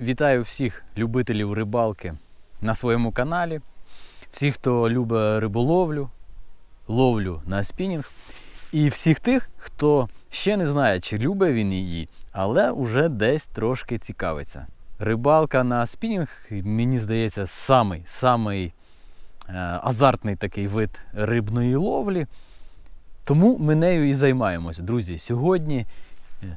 Вітаю всіх любителів рибалки на своєму каналі, всіх, хто любить риболовлю, ловлю на спінінг, і всіх тих, хто ще не знає, чи любить він її, але вже десь трошки цікавиться. Рибалка на спінінг, мені здається, самий, самий е, азартний такий вид рибної ловлі. Тому ми нею і займаємось, друзі. Сьогодні е,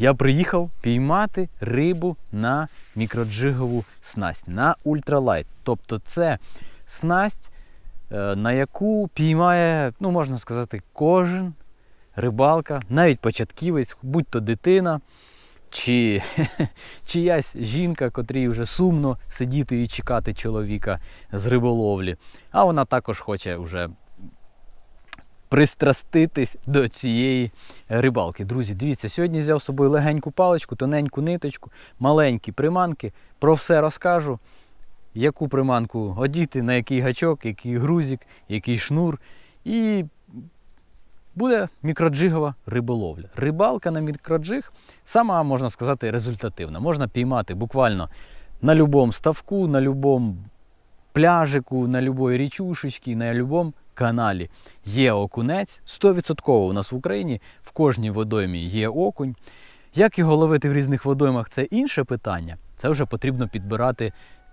я приїхав піймати рибу на мікроджигову снасть, на ультралайт. Тобто це снасть, е, на яку піймає, ну можна сказати, кожен рибалка, навіть початківець, будь то дитина, чи чиясь жінка, котрій вже сумно сидіти і чекати чоловіка з риболовлі. А вона також хоче вже пристраститись до цієї рибалки. Друзі, дивіться, сьогодні взяв з собою легеньку паличку, тоненьку ниточку, маленькі приманки. Про все розкажу. Яку приманку одіти, на який гачок, який грузик, який шнур. І буде мікроджигова риболовля. Рибалка на мікроджиг сама, можна сказати, результативна. Можна піймати буквально на будь-якому ставку, на будь-якому пляжику, на будь-якій річушечці, на будь-якому каналі. Є окунець. 100% у нас в Україні в кожній водоймі є окунь. Як його ловити в різних водоймах, це інше питання. Це вже потрібно підбирати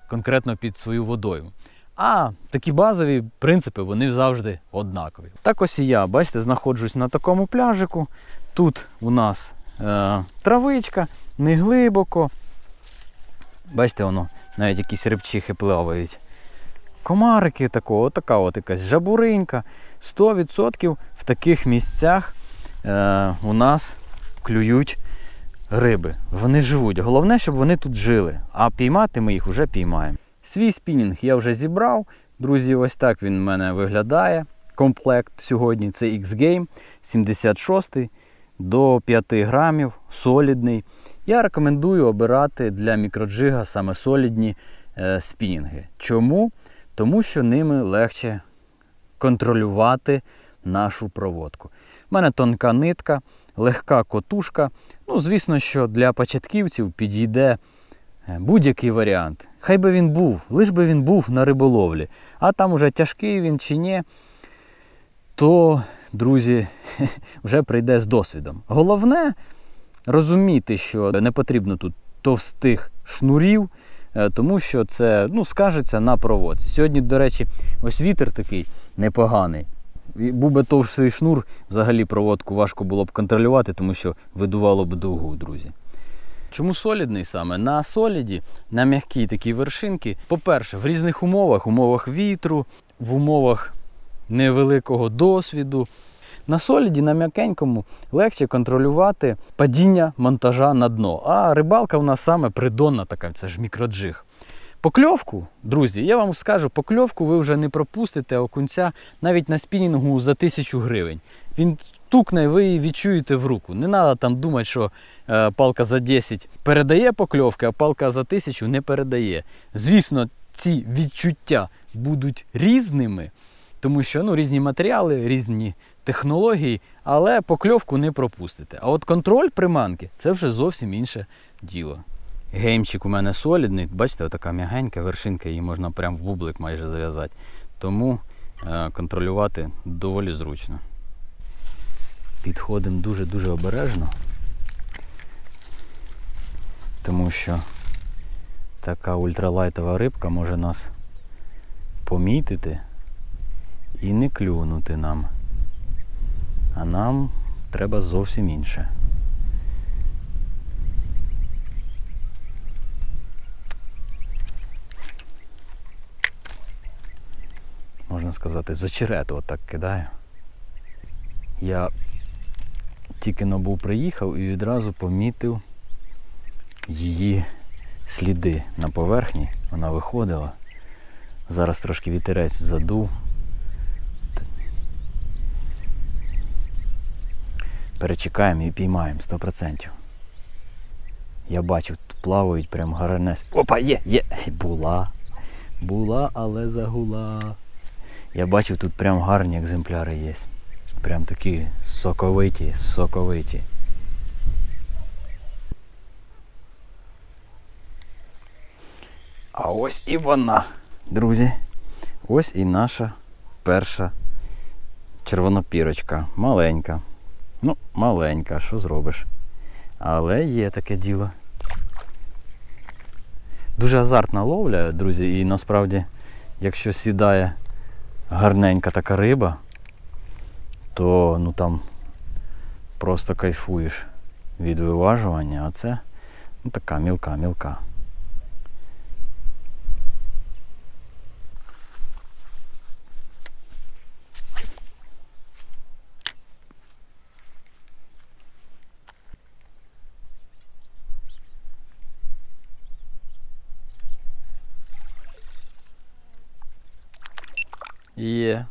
конкретно під свою водойму. А такі базові принципи вони завжди однакові. Так ось і я, бачите, знаходжусь на такому пляжику. Тут у нас е, травичка, не глибоко. Бачите, воно навіть якісь рибчихи плавають. Комарики такого, отака от якась жабуринька. 100% в таких місцях е, у нас клюють риби. Вони живуть. Головне, щоб вони тут жили. А піймати ми їх вже піймаємо. Свій спінінг я вже зібрав. Друзі, ось так він в мене виглядає. Комплект сьогодні це X-Game 76 до 5 грамів, солідний. Я рекомендую обирати для мікроджига саме солідні е, спінінги. Чому? Тому що ними легше контролювати нашу проводку. У мене тонка нитка, легка котушка. Ну, звісно, що для початківців підійде е, будь-який варіант. Хай би він був, лиш би він був на риболовлі. А там уже тяжкий він чи ні, то, друзі, вже прийде з досвідом. Головне розуміти, що не потрібно тут товстих шнурів, тому що це ну, скажеться на проводці. Сьогодні, до речі, ось вітер такий непоганий. Був би товстий шнур, взагалі проводку важко було б контролювати, тому що видувало б дугу, друзі. Чому солідний саме? На соліді, на м'якій такій вершинки, по-перше, в різних умовах, умовах вітру, в умовах невеликого досвіду. На соліді, на м'якенькому легше контролювати падіння монтажа на дно. А рибалка в нас саме придонна така, це ж мікроджиг. Покльовку, друзі, я вам скажу, покльовку ви вже не пропустите окунця навіть на спінінгу за 1000 гривень. Він тукне, ви її відчуєте в руку. Не треба там думати, що е, палка за 10 передає покльовки, а палка за 1000 не передає. Звісно, ці відчуття будуть різними, тому що ну, різні матеріали, різні технології, але покльовку не пропустите. А от контроль приманки це вже зовсім інше діло. Геймчик у мене солідний, бачите, така м'ягенька вершинка, її можна прям в бублик майже зав'язати. Тому е, контролювати доволі зручно. Підходимо дуже-дуже обережно, тому що така ультралайтова рибка може нас помітити і не клюнути нам. А нам треба зовсім інше. Можна сказати, з очерету отак кидаю. Я тільки но був приїхав і відразу помітив її сліди на поверхні. Вона виходила. Зараз трошки вітерець задув. Перечекаємо і піймаємо 100%. Я бачив, тут плавають прям гарнес. Опа, є, є! Була. Була, але загула. Я бачив, тут прям гарні екземпляри є. Прям такі соковиті, соковиті. А ось і вона, друзі. Ось і наша перша червонопірочка. Маленька. Ну, маленька, що зробиш? Але є таке діло. Дуже азартна ловля, друзі, і насправді, якщо сідає гарненька така риба, то ну там просто кайфуєш від виважування, а це ну, така мілка, Є.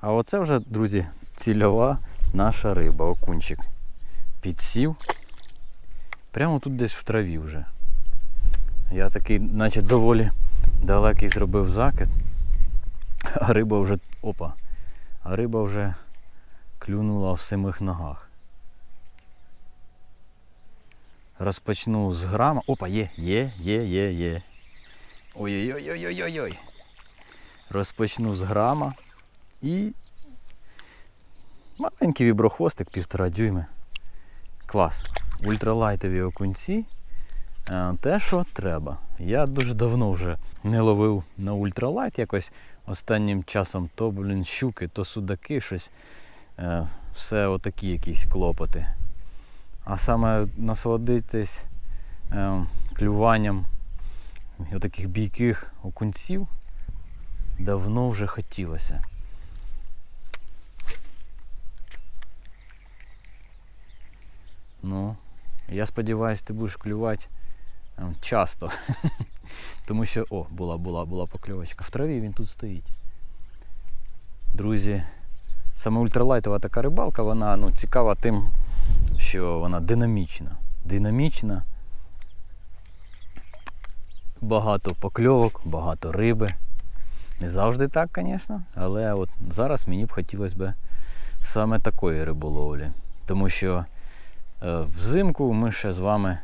А оце вже, друзі, цільова наша риба, окунчик. Підсів. Прямо тут десь в траві вже. Я такий, наче доволі далекий зробив закид. А риба вже. Опа. А риба вже клюнула в самих ногах. Розпочну з грама. Опа, є, є, є, є, є. Ой-ой-ой-ой-ой-ой. Розпочну з грама і маленький віброхвостик півтора дюйми. Клас. Ультралайтові окунці. е, Те, що треба. Я дуже давно вже не ловив на ультралайт якось останнім часом то, блін, щуки, то судаки, щось. Е, Все отакі якісь клопоти. А саме насолодитись е, клюванням отаких бійких окунців давно вже хотілося. Ну, я сподіваюся, ти будеш клювати ем, часто. Тому що, о, була, була, була покльовочка. В траві він тут стоїть. Друзі, саме ультралайтова така рибалка, вона ну, цікава тим, що вона динамічна. Динамічна. Багато покльовок, багато риби. Не завжди так, звісно, але от зараз мені б хотілося б саме такої риболовлі. Тому що е, взимку ми ще з вами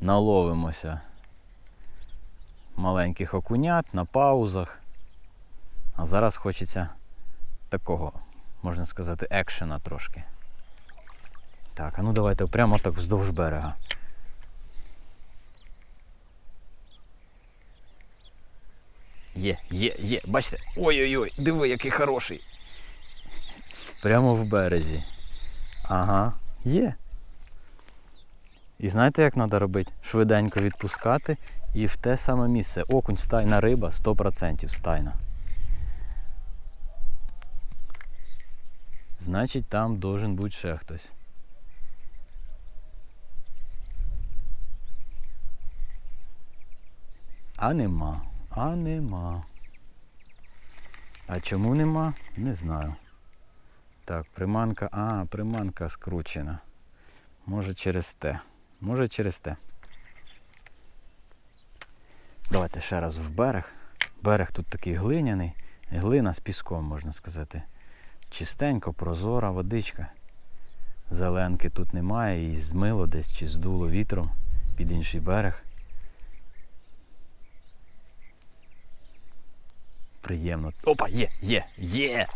наловимося маленьких окунят на паузах. А зараз хочеться такого, можна сказати, екшена трошки. Так, а ну давайте прямо так вздовж берега. Є, є, є, бачите? Ой-ой-ой, диви, який хороший. Прямо в березі. Ага, є. І знаєте, як треба робити? Швиденько відпускати і в те саме місце. Окунь, стайна риба, 100% стайна. Значить там должен бути ще хтось. А нема. А нема. А чому нема? Не знаю. Так, приманка. А, приманка скручена. Може через те. Може через те. Давайте ще раз в берег. Берег тут такий глиняний. Глина з піском, можна сказати. Чистенько, прозора водичка. Зеленки тут немає, її змило десь чи здуло вітром під інший берег. Приємно. Опа, є, є, є!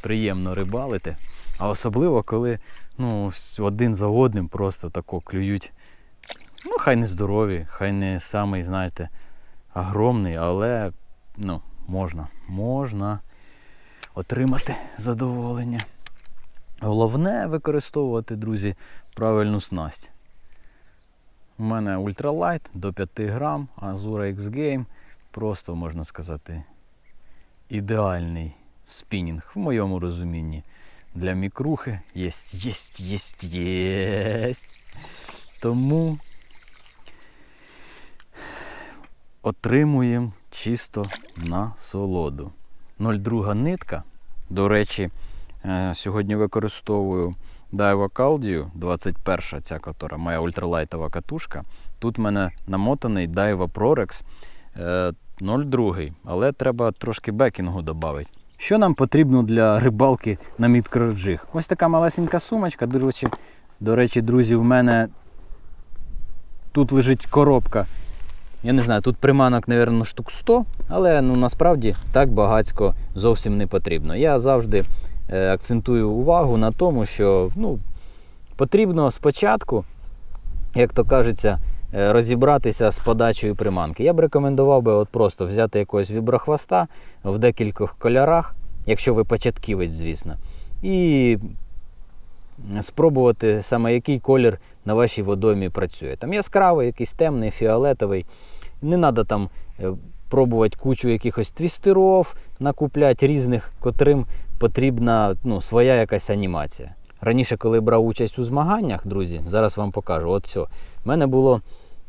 Приємно рибалити. А особливо, коли ну, один за одним просто тако клюють. Ну, хай не здорові, хай не самий, знаєте, огромний, але ну, можна, можна отримати задоволення. Головне використовувати, друзі, правильну снасть. У мене ультралайт до 5 грам, Azura X Game. Просто можна сказати, ідеальний спінінг в моєму розумінні. Для мікрухи єсть, єсть, єсть, єсть. Тому отримуємо чисто насолоду. 0,2 нитка. До речі, е, сьогодні використовую Daiwa Caldio 21, ця котра моя ультралайтова катушка. Тут в мене намотаний Daiwa Prorex е, 0,2, але треба трошки бекінгу додати. Що нам потрібно для рибалки на мікроджиг? Ось така малесенька сумочка. До речі, до речі, друзі, в мене тут лежить коробка Я не знаю, тут приманок, мабуть, штук 100, але ну, насправді так багацько зовсім не потрібно. Я завжди е, акцентую увагу на тому, що ну, потрібно спочатку, як то кажеться, розібратися з подачею приманки. Я б рекомендував би от просто взяти якогось віброхвоста в декількох кольорах, якщо ви початківець, звісно, і спробувати саме який колір на вашій водоймі працює. Там яскравий, якийсь темний, фіолетовий. Не треба там е, пробувати кучу якихось твістеров, накупляти різних, котрим потрібна ну, своя якась анімація. Раніше, коли брав участь у змаганнях, друзі, зараз вам покажу. От все. У мене було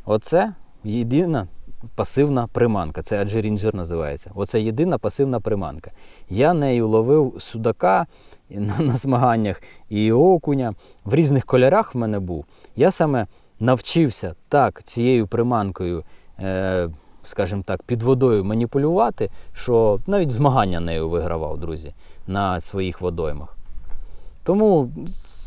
оце єдина пасивна приманка. Це аджерінджер називається. Оце єдина пасивна приманка. Я нею ловив судака на, змаганнях і окуня. В різних кольорах в мене був. Я саме навчився так цією приманкою, е, скажімо так, під водою маніпулювати, що навіть змагання нею вигравав, друзі, на своїх водоймах. Тому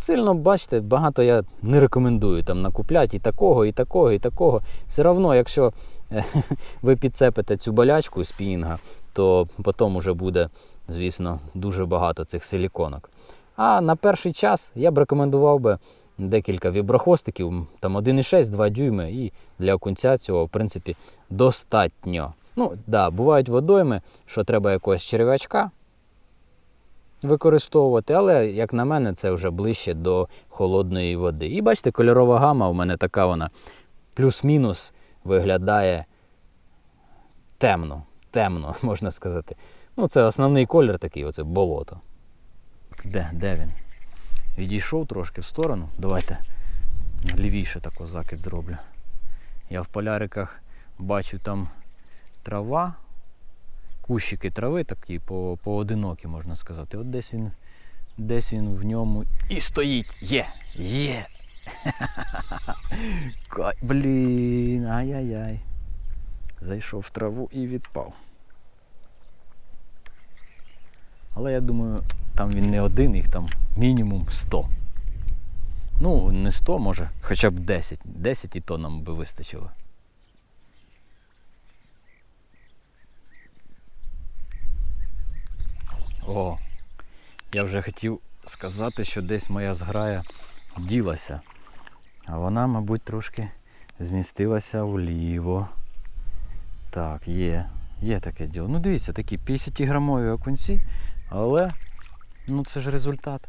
сильно, бачите, багато я не рекомендую там накупляти і такого, і такого, і такого. Все одно, якщо е, ви підцепите цю болячку з пінга, то потім вже буде, звісно, дуже багато цих силіконок. А на перший час я б рекомендував би декілька віброхвостиків, там 1,6, 2 дюйми, і для окунця цього, в принципі, достатньо. Ну, да, бувають водойми, що треба якогось черв'ячка використовувати, але, як на мене, це вже ближче до холодної води. І бачите, кольорова гама у мене така вона плюс-мінус виглядає темно, темно, можна сказати. Ну, це основний колір такий, оце болото. Де, де він? Відійшов трошки в сторону. Давайте лівіше тако закид зроблю. Я в поляриках бачу там трава, кущики трави такі по, поодинокі, можна сказати. От десь він, десь він в ньому і стоїть. Є! Є! Блін, ай-яй-яй. Зайшов в траву і відпав. Але я думаю, там він не один, їх там мінімум 100. Ну, не 100, може, хоча б 10. 10 і то нам би вистачило. О, я вже хотів сказати, що десь моя зграя ділася. А вона, мабуть, трошки змістилася вліво. Так, є. Є таке діло. Ну дивіться, такі 50-грамові окунці, але ну це ж результат.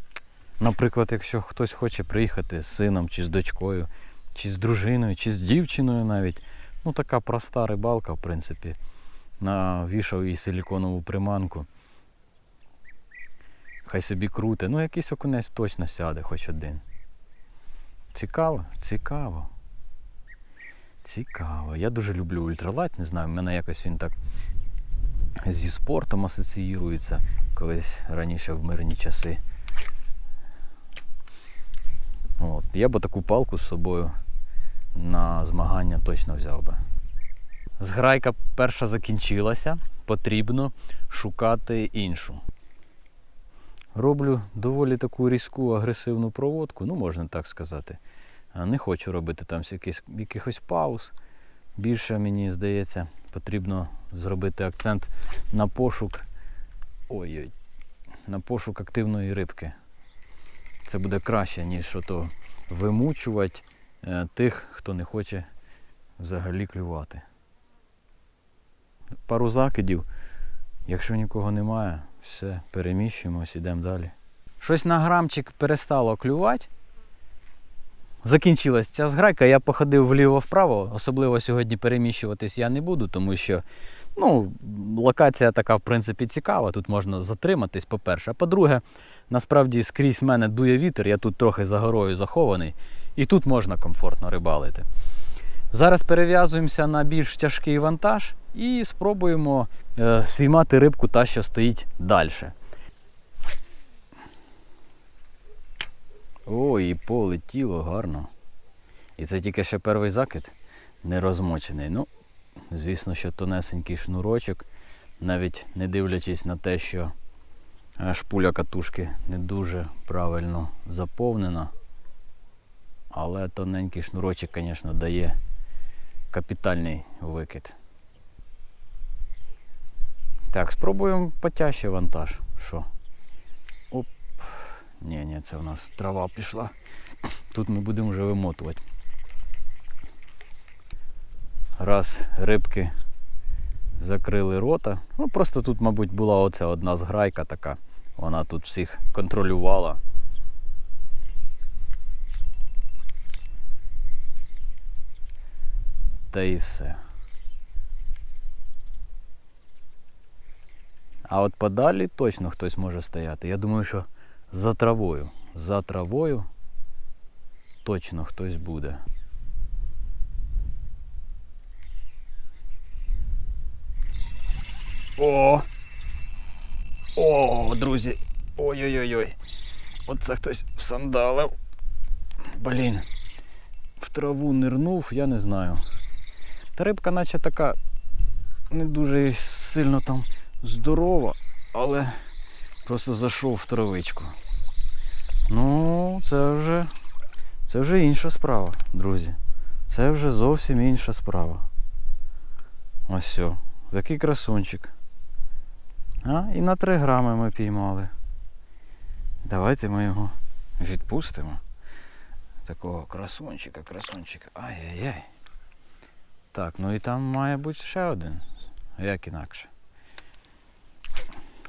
Наприклад, якщо хтось хоче приїхати з сином, чи з дочкою, чи з дружиною, чи з дівчиною навіть. Ну така проста рибалка, в принципі. Навішав їй силіконову приманку. Хай собі круте. Ну якийсь окунець точно сяде, хоч один. Цікаво? Цікаво. Цікаво. Я дуже люблю ультралайт, не знаю, в мене якось він так зі спортом асоціюється колись раніше в мирні часи. От. Я б таку палку з собою на змагання точно взяв би. Зграйка перша закінчилася, потрібно шукати іншу. Роблю доволі таку різку агресивну проводку, ну можна так сказати. Не хочу робити там якихось, пауз. Більше, мені здається, потрібно зробити акцент на пошук. Ой-ой, на пошук активної рибки. Це буде краще, ніж ото вимучувати е, тих, хто не хоче взагалі клювати. Пару закидів. Якщо нікого немає, все, переміщуємось, ідемо далі. Щось на грамчик перестало клювати. Закінчилась ця зграйка, я походив вліво-вправо, особливо сьогодні переміщуватись я не буду, тому що ну, локація така, в принципі, цікава. Тут можна затриматись, по-перше. А по-друге, насправді скрізь мене дує вітер, я тут трохи за горою захований, і тут можна комфортно рибалити. Зараз перев'язуємося на більш тяжкий вантаж і спробуємо е, спіймати рибку та, що стоїть далі. Ой, і полетіло гарно. І це тільки ще перший закид не розмочений. Ну, звісно, що тонесенький шнурочок, навіть не дивлячись на те, що е, шпуля катушки не дуже правильно заповнена. Але тоненький шнурочок, звісно, дає капітальний викид. Так, спробуємо потяжче вантаж. Що? Оп. Ні, ні, це у нас трава пішла. Тут ми будемо вже вимотувати. Раз рибки закрили рота. Ну просто тут, мабуть, була оця одна зграйка така. Вона тут всіх контролювала. Та і все. А от подалі точно хтось може стояти. Я думаю, що за травою. За травою точно хтось буде. О! О, друзі! Ой-ой-ой-ой! Оце хтось всандалив. Блін. В траву нирнув, я не знаю. Та рибка наче така не дуже сильно там здорова, але просто зайшов в травичку. Ну, це вже. Це вже інша справа, друзі. Це вже зовсім інша справа. Ось все. Такий красунчик. А, і на 3 грами ми піймали. Давайте ми його відпустимо. Такого красунчика, красунчика. Ай-яй-яй. Так, ну і там має бути ще один. Як інакше.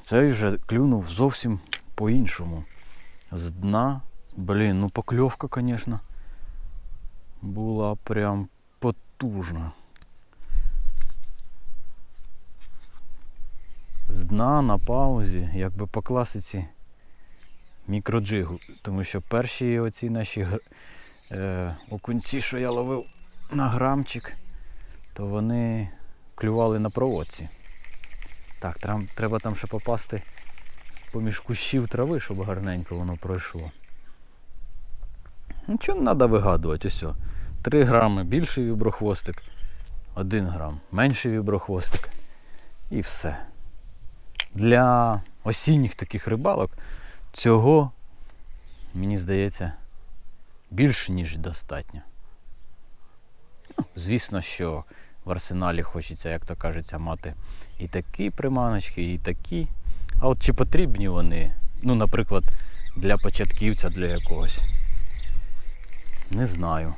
Цей вже клюнув зовсім по-іншому. З дна. Блін, ну покльовка, звісно, була прям потужна. З дна на паузі, якби по класиці мікроджигу. Тому що перші оці наші е, окунці, що я ловив на грамчик, то вони клювали на проводці. Так, трам- треба там ще попасти поміж кущів трави, щоб гарненько воно пройшло. Нічого не треба вигадувати, ось. 3 грами більший віброхвостик, 1 грам менший віброхвостик. І все. Для осінніх таких рибалок цього, мені здається, більше, ніж достатньо. Ну, звісно, що в арсеналі хочеться, як то кажеться, мати і такі приманочки, і такі. А от чи потрібні вони, ну, наприклад, для початківця, для якогось. Не знаю.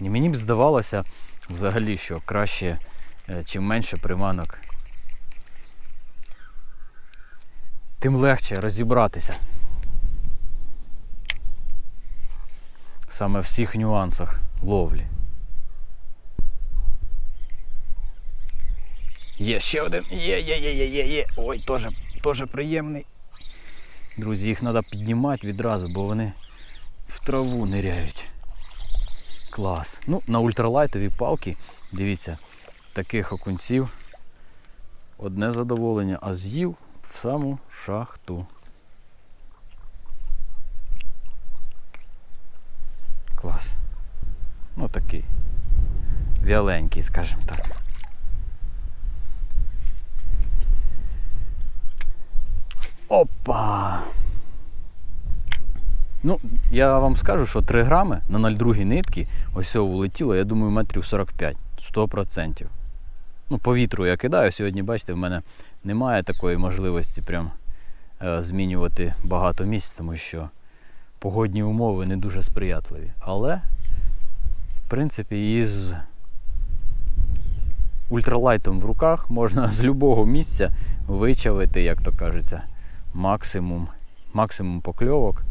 І мені б здавалося взагалі, що краще, е, чим менше приманок, тим легше розібратися. Саме в всіх нюансах ловлі. Є ще один. Є, є, є, є, є, є. Ой, теж, теж приємний. Друзі, їх треба піднімати відразу, бо вони в траву ниряють. Клас. Ну, на ультралайтові палки, дивіться, таких окунців одне задоволення, а з'їв в саму шахту. Клас. Ну такий. Вяленький, скажімо так. Опа! Ну, я вам скажу, що 3 грами на 0,2 нитки ось улетіло, я думаю, метрів 45, 100%. Ну, по вітру я кидаю. Сьогодні, бачите, в мене немає такої можливості прям е, змінювати багато місць, тому що погодні умови не дуже сприятливі. Але, в принципі, із ультралайтом в руках можна з будь-якого місця вичавити, як то кажеться, максимум, максимум покльовок,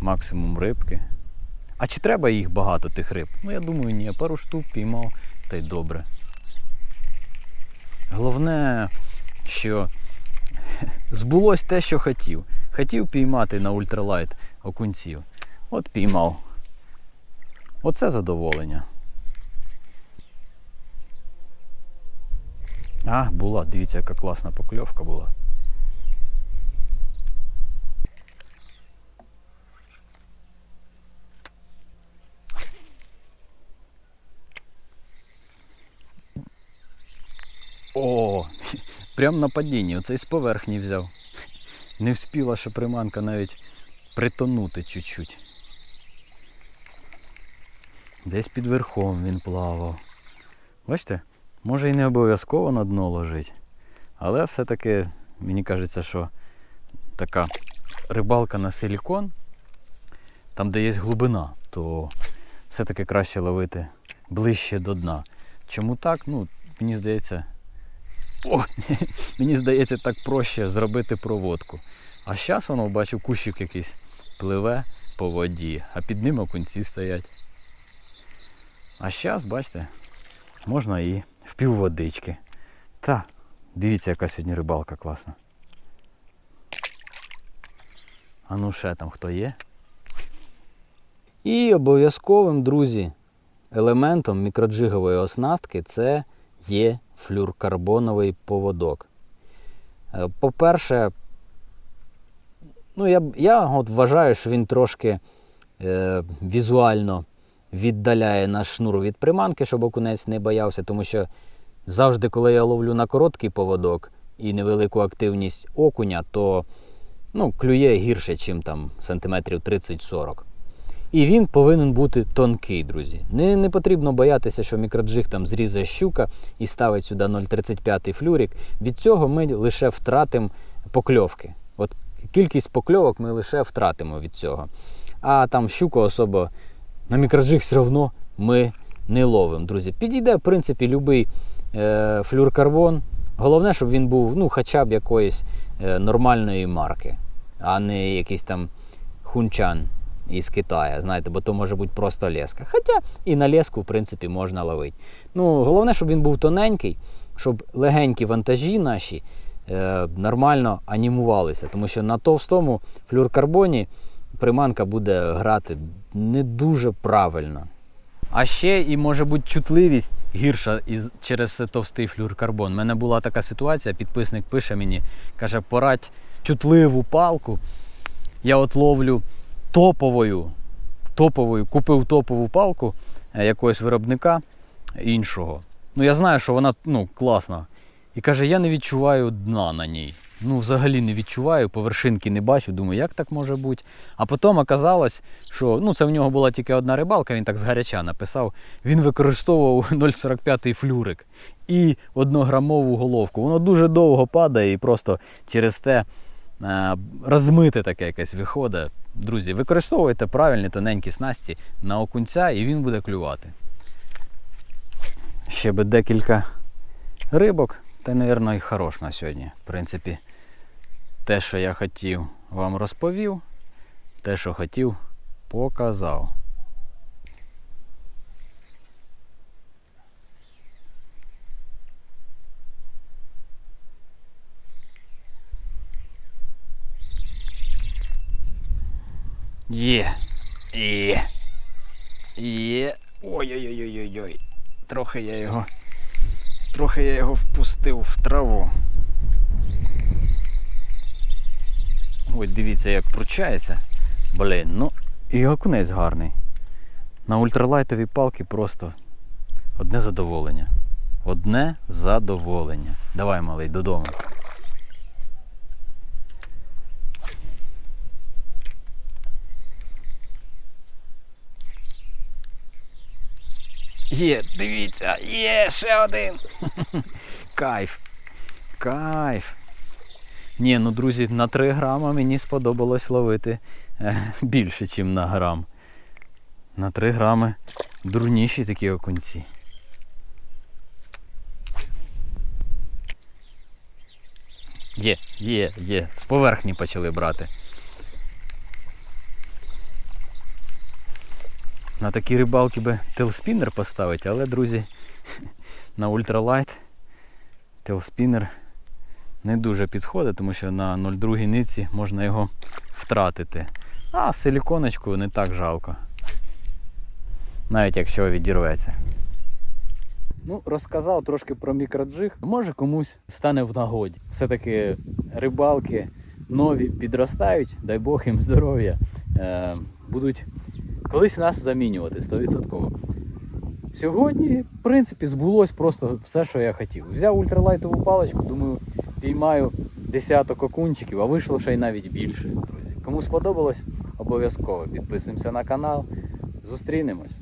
максимум рибки. А чи треба їх багато тих риб? Ну я думаю, ні, пару штук піймав, та й добре. Головне, що збулось те, що хотів. Хотів піймати на ультралайт окунців. От піймав. Оце задоволення. А, була, дивіться, яка класна покльовка була. О, прям на падінні, оцей з поверхні взяв. Не вспіла ще приманка навіть притонути чуть-чуть. Десь під верхом він плавав. Бачите? Може і не обов'язково на дно ложить. Але все-таки мені кажеться, що така рибалка на силікон, там, де є глибина, то все-таки краще ловити ближче до дна. Чому так? Ну, мені здається. О, мені здається, так проще зробити проводку. А зараз воно бачу, кущик якийсь пливе по воді, а під ним окунці стоять. А зараз, бачите, можна і в півводички. Та, дивіться, яка сьогодні рибалка класна. А ну ще там хто є? І обов'язковим, друзі, елементом мікроджигової оснастки це є флюркарбоновий поводок. Е, По-перше, ну я, я от вважаю, що він трошки е, візуально віддаляє наш шнур від приманки, щоб окунець не боявся, тому що завжди, коли я ловлю на короткий поводок і невелику активність окуня, то ну, клює гірше, ніж там сантиметрів 30-40. І він повинен бути тонкий, друзі. Не, не потрібно боятися, що мікроджиг там зрізає щука і ставить сюди 0,35 флюрик. Від цього ми лише втратимо покльовки. От кількість покльовок ми лише втратимо від цього. А там щуку особо на мікроджиг все одно ми не ловимо, друзі. Підійде, в принципі, будь-який е, флюркарбон. Головне, щоб він був ну, хоча б якоїсь е, нормальної марки, а не якийсь там хунчан із Китаю, знаєте, бо то може бути просто леска. Хоча і на леску, в принципі, можна ловити. Ну, головне, щоб він був тоненький, щоб легенькі вантажі наші е, нормально анімувалися. Тому що на товстому флюркарбоні приманка буде грати не дуже правильно. А ще і може бути чутливість гірша із, через товстий флюркарбон. У мене була така ситуація, підписник пише мені, каже, порадь чутливу палку. Я от ловлю топовою, топовою, купив топову палку е, якогось виробника іншого. Ну я знаю, що вона ну, класна. І каже, я не відчуваю дна на ній. Ну, взагалі не відчуваю, повершинки не бачу. Думаю, як так може бути. А потім оказалось, що ну, це в нього була тільки одна рибалка, він так згаряча написав. Він використовував 0,45 флюрик і однограмову головку. Воно дуже довго падає і просто через те розмите таке якесь виходить. Друзі, використовуйте правильні тоненькі снасті на окунця і він буде клювати. Ще би декілька рибок, та, мабуть, і хорош на сьогодні. В принципі, те, що я хотів, вам розповів, те, що хотів, показав. Є. Є. Є. Ой-ой-ой-ой-ой. Трохи я його. Трохи я його впустив в траву. Ой, дивіться, як пручається. Блін, ну і окунець гарний. На ультралайтовій палки просто одне задоволення. Одне задоволення. Давай, малий, додому. Є, дивіться, є ще один. Кайф. Кайф. Ні, ну друзі, на 3 грама мені сподобалось ловити е, більше, ніж на грам. На 3 грами дурніші такі окунці. Є, є, є. З поверхні почали брати. На такі рибалки би телспінер поставити, але, друзі, на ультралайт телспінер не дуже підходить, тому що на 0,2 ниці можна його втратити. А силіконочку не так жалко. Навіть якщо відірветься. Ну, розказав трошки про мікроджиг. Може комусь стане в нагоді. Все-таки рибалки нові підростають, дай Бог їм здоров'я. Е, будуть колись нас замінювати 100%. Сьогодні, в принципі, збулось просто все, що я хотів. Взяв ультралайтову паличку, думаю, піймаю десяток окунчиків, а вийшло ще й навіть більше, друзі. Кому сподобалось, обов'язково підписуємося на канал. Зустрінемось.